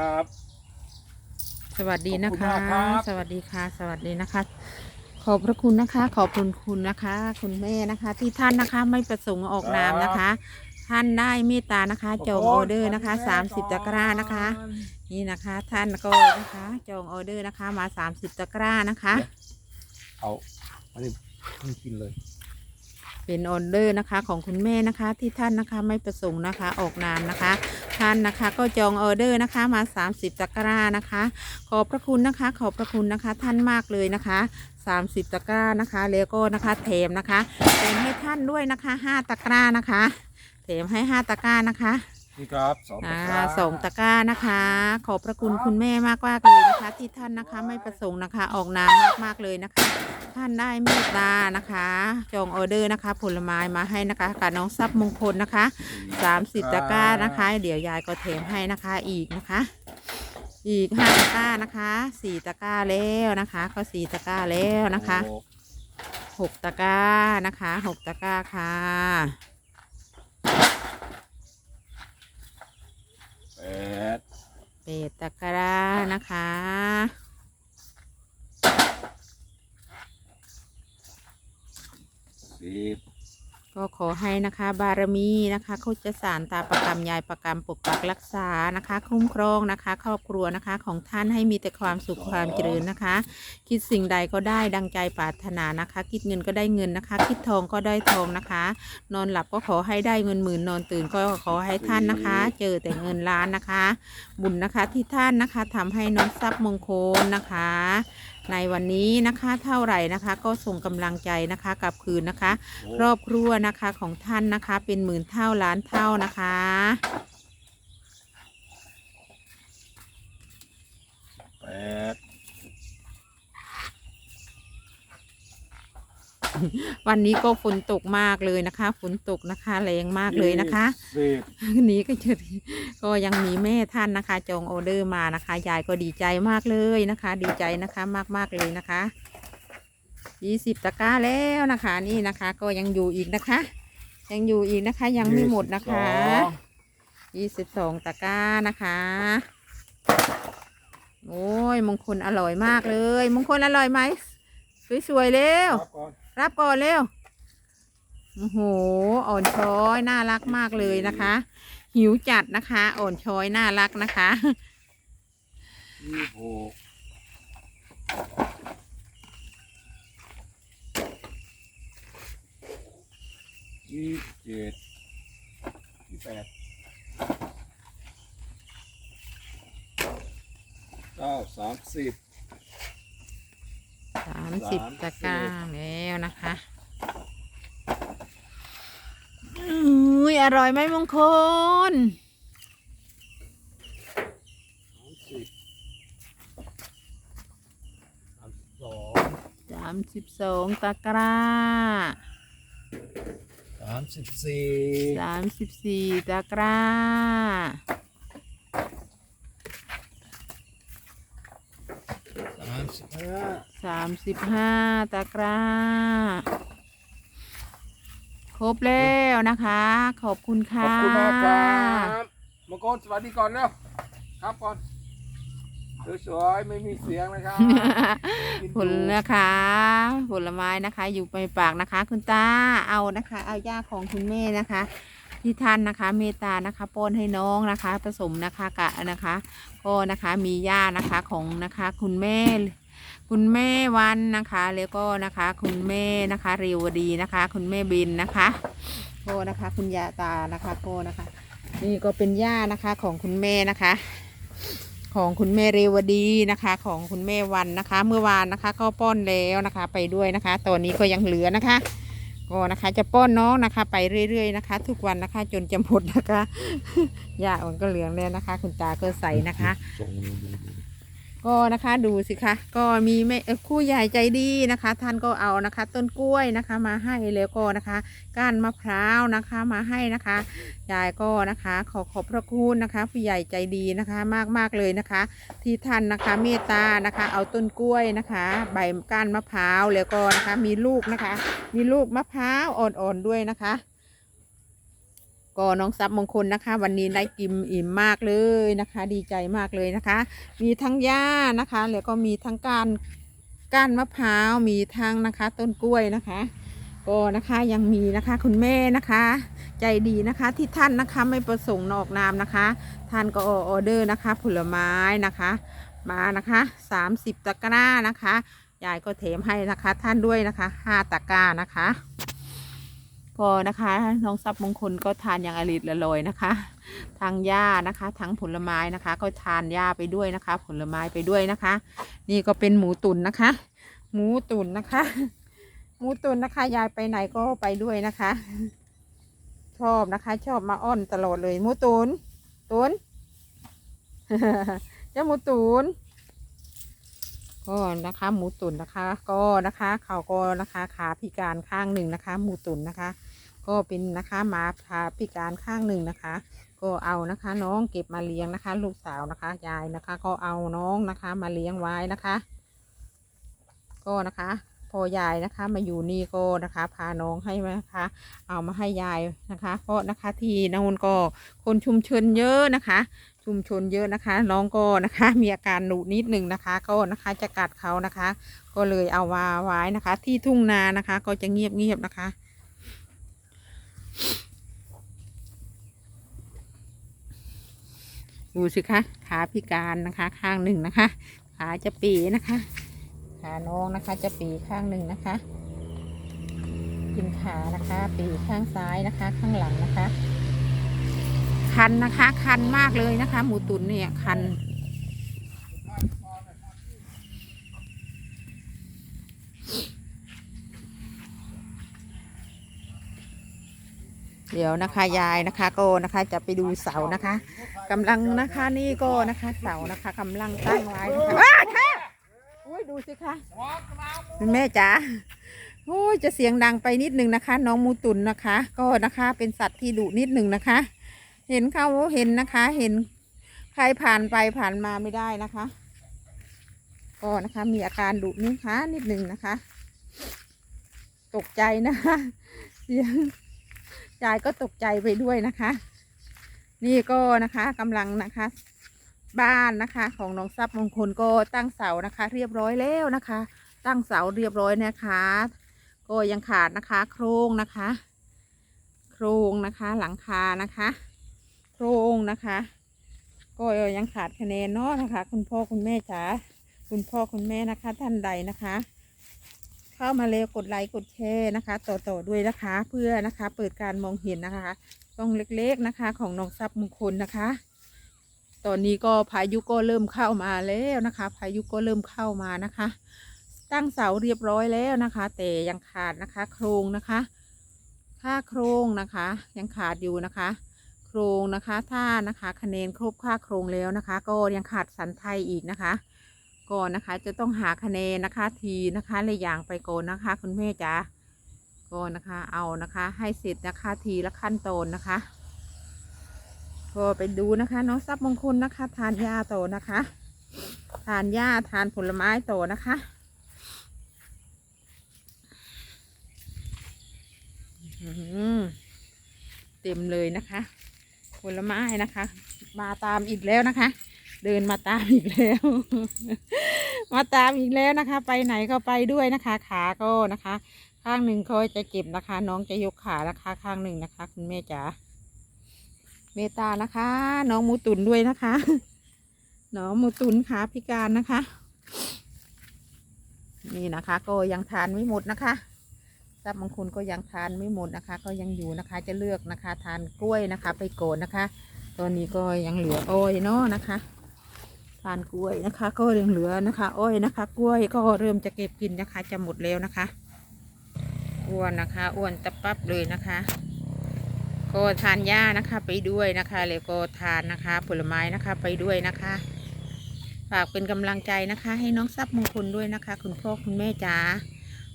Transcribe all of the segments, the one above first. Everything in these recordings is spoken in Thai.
ครับ สวัสดีนะคะ ขอบคุณมากครับ สวัสดีค่ะ สวัสดีนะคะ ขอบพระคุณนะคะ ขอบคุณคุณนะคะ คุณแม่นะคะ ที่ท่านนะคะไม่ประสงค์ออกนามนะคะ ท่านได้เมตตานะคะจองออเดอร์นะคะ30ตะกร้านะคะ นี่นะคะ ท่านก็นะคะจองออเดอร์นะคะมา 30ตะกร้านะคะ เอาอันนี้เพิ่งกินเลย เป็นออเดอร์นะคะของคุณแม่นะคะที่ท่านนะคะไม่ประสงค์นะคะออกนามนะคะ ท่านนะคะก็จองออเดอร์นะคะมา 30ตะกร้านะคะ ขอบพระคุณนะคะ ขอบพระคุณนะคะท่านมากเลยนะคะ 30ตะกร้านะคะ แล้วก็นะคะแถมนะคะแถมให้ท่านด้วยนะคะ 5ตะกร้านะคะแถมให้ 5ตะกร้านะคะ นี่ครับสองอ่าตะกร้าสองตะกร้านะคะ ขอบพระคุณคุณแม่มากมากๆเลยนะคะ ที่ท่านนะคะไม่ประสงค์นะคะ ออกนามมากมากๆเลยนะคะ ท่านได้เมตตานะคะ จองออเดอร์นะคะ ผลไม้มาให้นะคะกับน้องทรัพย์มงคลนะคะ30ตะกร้านะคะ เดี๋ยวยายก็แถมให้นะคะอีกนะคะ อีกห้าตะกร้านะคะสี่ตะกร้าแล้วนะคะ ก็สี่ตะกร้าแล้วนะคะโอ้หกตะกร้านะคะหกตะกร้าค่ะ แปด เปดตะกร้านะคะ สิบ ก็ ขอให้นะคะ บารมีนะคะโคจะสารตาประกรรมยายประกรรมปกปักรักษานะคะ คุ้มครองนะคะ ครอบครัวนะคะของท่านให้มีแต่ความสุขความเจริญนะคะ คิดสิ่งใดก็ได้ดังใจปรารถนานะคะ คิดเงินก็ได้เงินนะคะ คิดทองก็ได้ทองนะคะ นอนหลับก็ขอให้ได้เงินหมื่นนอนตื่นก็ขอให้ท่านนะคะ เจอแต่เงินล้านนะคะ บุญนะคะที่ท่านนะคะทำให้น้องทรัพย์มงคลนะคะ ในวันนี้นะคะเท่าไหร่นะคะ ก็ส่งกำลังใจนะคะกลับคืนนะคะ ครอบครัวนะคะของท่านนะคะ เป็นหมื่นเท่าล้านเท่านะคะแปด วันนี้ก็ฝนตกมากเลยนะคะฝนตกนะคะแรงมากเลยนะคะสิบนี้ก็จะก็ยังมีแม่ท่านนะคะ จองออเดอร์มานะคะยายก็ดีใจมากเลยนะคะ ดีใจนะคะมากมากๆเลยนะคะยี่สิบตะกร้าแล้วนะคะ นี่นะคะ ก็ยังอยู่อีกนะคะ ยังอยู่อีกนะคะ ยังไม่หมดนะคะยี่สิบสองตะกร้านะคะโอ้ยมงคลอร่อยมากเลย มงคลอร่อยไหมสวยๆเร็วค รับก่อนเร็วโอ้โห อ่อนช้อยน่ารักมากเลยนะคะ หิวจัดนะคะ อ่อนช้อยน่ารักนะคะยี่หกยี่เจ็ดยี่แปดเก้าสามสิบามสิบสามสิบตะกร้าแล้วนะคะอุ้ยอร่อยไหมมงคลสามสิบสามสองสามสิบสองตะกร้าสามสิบสี่สามสิบสี่ตะกร้า สามสิบห้าสามสิบห้าตะกร้า ครบแล้วนะคะ ขอบคุณขอค่ะบคุณมากครับมังกรสวัสดีก่อนแล้วครับก่อนสวยๆไม่มีเสียงนะครับ กินผลอยู่นะคะ ผลไม้นะคะ อยู่ในปากนะคะ คุณตาเอานะคะ เอาย่าของคุณแม่นะคะ ที่ท่านนะคะ เมตตานะคะป้อนให้น้องนะคะ ผสมนะคะกะนะคะ ก็นะคะมีย่านะคะของนะคะ คุณแม่ คุณแม่วันนะคะ แล้วก็นะคะ คุณแม่นะคะเรวดีนะคะ คุณแม่บินนะคะก็นะคะ คุณยาตานะคะก็นะคะ นี่ก็เป็นย่านะคะของคุณแม่นะคะ ของคุณแม่เรวดีนะคะ ของคุณแม่วันนะคะ เมื่อวานนะคะ ก็ป้อนแล้วนะคะ ไปด้วยนะคะ ตอนนี้ก็ยังเหลือนะคะก็นะคะจะป้อนน้องนะคะ ไปเรื่อยๆนะคะ ทุกวันนะคะ จนจะหมดนะคะย่ามันก็เหลืองแล้วนะคะ คุณตาก็ใส่นะคะ ก็นะคะดูสิคะ ก็มีแม่คู่ใหญ่ใจดีนะคะ ท่านก็เอานะคะ ต้นกล้วยนะคะมาให้แล้วก็นะคะก้านมะพร้าวนะคะมาให้นะคะยายก็นะคะ ขอขอบพระคุณนะคะ ผู้ใหญ่ใจดีนะคะมากมากๆเลยนะคะ ที่ท่านนะคะเมตตานะคะ เอาต้นกล้วยนะคะ ใบก้านมะพร้าวแล้วก็นะคะมีลูกนะคะ มีลูกมะพร้าวอ่อนๆด้วยนะคะ ก็น้องซับมงคลนะคะ วันนี้ได้กินอิ่มมากเลยนะคะ ดีใจมากเลยนะคะ มีทั้งหญ้านะคะ แล้วก็มีทั้งการก้านมะพร้าวมีทั้งนะคะ ต้นกล้วยนะคะก็นะคะยังมีนะคะคุณแม่นะคะ ใจดีนะคะที่ท่านนะคะไม่ประสงค์นอกนามนะคะ ท่านก็ออเดอร์นะคะ ผลไม้นะคะ มานะคะ 30 ตะกร้านะคะยายก็เทมให้นะคะท่านด้วยนะคะ 5 ตะกร้านะคะ ก็นะคะน้องซับมงคลก็ทานอย่างอริดละลอยนะคะทั้งหญ้านะคะทั้งผลไม้นะคะ ก็ทานหญ้าไปด้วยนะคะ ผลไม้ไปด้วยนะคะ นี่ก็เป็นหมูตุ๋นนะคะ หมูตุ๋นนะคะ หมูตุ๋นนะคะ ยายไปไหนก็ไปด้วยนะคะ ชอบนะคะ ชอบมาอ้อนตลอดเลยหมูตุ๋นตุ๋นเจ้าหมูตุ๋นก็นะคะ หมูตุ๋นนะคะ ก็นะคะ เขาก็นะคะ ขาพิการข้างหนึ่งนะคะ หมูตุ๋นนะคะ ก็เป็นนะคะหมาขาพิการข้างหนึ่งนะคะ ก็เอานะคะ น้องเก็บมาเลี้ยงนะคะ ลูกสาวนะคะยายนะคะ ก็เอาน้องนะคะ มาเลี้ยงไว้นะคะ ก็นะคะพอยายนะคะมาอยู่นี่ก็นะคะ พาน้องให้มานะคะ เอามาให้ยายนะคะ เพราะนะคะที่นู่นก็คนชุมชนเยอะนะคะ ชุมชนเยอะนะคะ น้องก็นะคะ มีอาการหนุนิดหนึ่งนะคะ ก็นะคะจะกัดเขานะคะ ก็เลยเอาวาไว้นะคะ ที่ทุ่งนานะคะ ก็จะเงียบเงียบนะคะ ดูสิคะขาพิการนะคะข้างหนึ่งนะคะ ขาจะปีนะคะขาน้องนะคะจะปีข้างหนึ่งนะคะกินขานะคะ ปีข้างซ้ายนะคะ ข้างหลังนะคะ คันนะคะ คันมากเลยนะคะ หมูตุ๋นเนี่ยคัน เดี๋ยวนะคะยายนะคะก็นะคะจะไปดูเสานะคะกำลังนะคะนี่ก็นะคะเสานะคะกำลังตั้งไว้นะคะอ้าแท้อุ้ยดูสิคะคุณแม่จ๋าโอ้ยจะเสียงดังไปนิดหนึ่งนะคะ น้องหมูตุนนะคะ ก็นะคะเป็นสัตว์ที่ดุนิดหนึ่งนะคะ เห็นเขาเห็นนะคะ เห็นใครผ่านไปผ่านมาไม่ได้นะคะ ก็นะคะมีอาการดุนี่คะนิดหนึ่งนะคะ ตกใจนะคะเสียง ยายก็ตกใจไปด้วยนะคะ นี่ก็นะคะกำลังนะคะ บ้านนะคะของน้องทรัพย์มงคลก็ตั้งเสานะคะ เรียบร้อยแล้วนะคะ ตั้งเสาเรียบร้อยนะคะ ก็ยังขาดนะคะ โครงนะคะ โครงนะคะ หลังคานะคะ โครงนะคะ ก็ยังขาดคะแนนเนาะนะคะ คุณพ่อคุณแม่จ๋าคุณพ่อคุณแม่นะคะท่านใดนะคะ เข้ามาเร็วกดไลค์กดแชร์นะคะ ต่อๆด้วยนะคะ เพื่อนะคะเปิดการมองเห็นนะคะช่องเล็กๆนะคะ ของน้องทรัพย์มงคลนะคะ ตอนนี้ก็พายุก็เริ่มเข้ามาแล้วนะคะ พายุก็เริ่มเข้ามานะคะ ตั้งเสาเรียบร้อยแล้วนะคะ แต่ยังขาดนะคะ โครงนะคะค่าโครงนะคะ ยังขาดอยู่นะคะ โครงนะคะถ้านะคะคะแนนครบค่าโครงแล้วนะคะ ก็ยังขาดสันไทยอีกนะคะ ก่อนนะคะ จะต้องหาคะแนนนะคะทีนะคะเลยอย่างไปก่อนนะคะ คุณแม่จ๋าก่อนนะคะ เอานะคะ ให้เสร็จนะคะทีละขั้นตอนนะคะก็ไปดูนะคะน้องทรัพย์มงคลนะคะ ทานหญ้าโตนะคะ ทานหญ้าทานผลไม้โตนะคะอืเต็มเลยนะคะ ผลไม้นะคะ มาตามอีกแล้วนะคะ เดินมาตามอีกแล้ว มาตามอีกแล้วนะคะ ไปไหนก็ไปด้วยนะคะ ขาก็นะคะ ข้างหนึ่งเขาจะเก็บนะคะ น้องจะยกขานะคะ ข้างหนึ่งนะคะ คุณแม่จ๋าเมตานะคะ น้องมูตุนด้วยนะคะ น้องมูตุนขาพิการนะคะ นี่นะคะ ก็ยังทานไม่หมดนะคะทรัพย์บางคนก็ยังทานไม่หมดนะคะ ก็ยังอยู่นะคะ จะเลือกนะคะ ทานกล้วยนะคะ ไปโกนนะคะ ตอนนี้ก็ยังเหลืออ้อยเนาะนะคะ ทานกล้วยนะคะ ก็ยังเหลือนะคะอ้อยนะคะ กล้วยก็เริ่มจะเก็บกินนะคะ จะหมดแล้วนะคะอ้วนนะคะอ้วนตะปั๊บเลยนะคะ ก็ทานหญ้านะคะ ไปด้วยนะคะแล้วก็ทานนะคะ ผลไม้นะคะไปด้วยนะคะฝากเป็นกำลังใจนะคะ ให้น้องทรัพย์มงคลด้วยนะคะ คุณพ่อคุณแม่จ๋า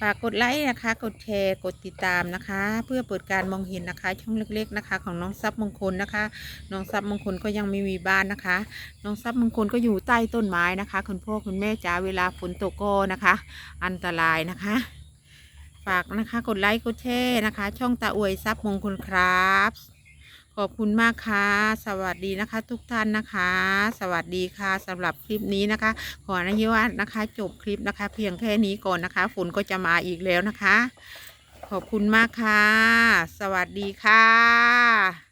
ฝากกดไลค์นะคะ กดแชร์กดติดตามนะคะ เพื่อเปิดการมองเห็นนะคะ ช่องเล็กๆนะคะ ของน้องทรัพย์มงคลนะคะ น้องทรัพย์มงคลก็ยังไม่มีบ้านนะคะ น้องทรัพย์มงคลก็อยู่ใต้ต้นไม้นะคะ คุณพ่อคุณแม่จ๋าเวลาฝนตกก็นะคะ อันตรายนะคะ ฝากนะคะกดไลค์กดแชร์นะคะ ช่องตาอวยทรัพย์มงคลครับ ขอบคุณมากค่ะ สวัสดีนะคะ ทุกท่านนะคะ สวัสดีค่ะสำหรับคลิปนี้นะคะ ขออนุญาตนะคะ จบคลิปนะคะ เพียงแค่นี้ก่อนนะคะ ฝนก็จะมาอีกแล้วนะคะ ขอบคุณมากค่ะ สวัสดีค่ะ